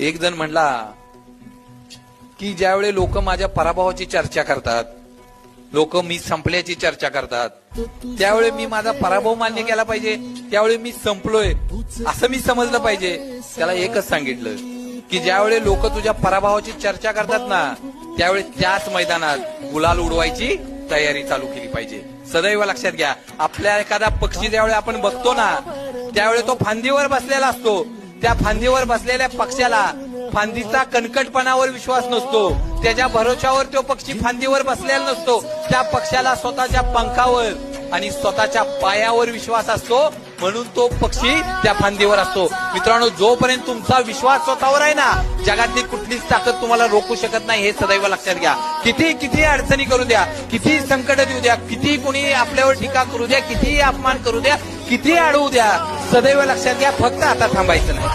एक जण म्हणला की ज्यावेळी लोक माझ्या पराभवाची चर्चा करतात लोक मी संपल्याची चर्चा करतात त्यावेळी मी माझा पराभव मान्य केला पाहिजे त्यावेळी मी संपलोय असं मी समजलं पाहिजे. त्याला एकच सांगितलं की ज्यावेळी लोक तुझ्या पराभवाची चर्चा करतात ना त्यावेळी त्याच मैदानात गुलाल उडवायची तयारी चालू केली पाहिजे. सदैव लक्षात घ्या आपल्या एखादा पक्षी ज्यावेळी आपण बघतो ना त्यावेळी तो फांदीवर बसलेला असतो त्या फांदीवर बसलेल्या पक्षाला फांदीचा कणकटपणावर विश्वास नसतो. त्याच्या भरोशावर तो पक्षी फांदीवर बसलेला नसतो. त्या पक्षाला स्वतःच्या पंखावर आणि स्वतःच्या पायावर विश्वास असतो. म्हणून तो पक्षी त्या फांदीवर असतो. मित्रांनो जोपर्यंत तुमचा विश्वास स्वतःवर आहे ना जगातली कुठलीच ताकद तुम्हाला रोखू शकत नाही हे सदैव लक्षात घ्या. किती किती अडचणी करू द्या किती संकट देऊ द्या किती कोणी आपल्यावर टीका करू द्या किती अपमान करू द्या किती अडवू द्या? सदैव लक्षात घ्या फक्त आता थांबायचं नाही.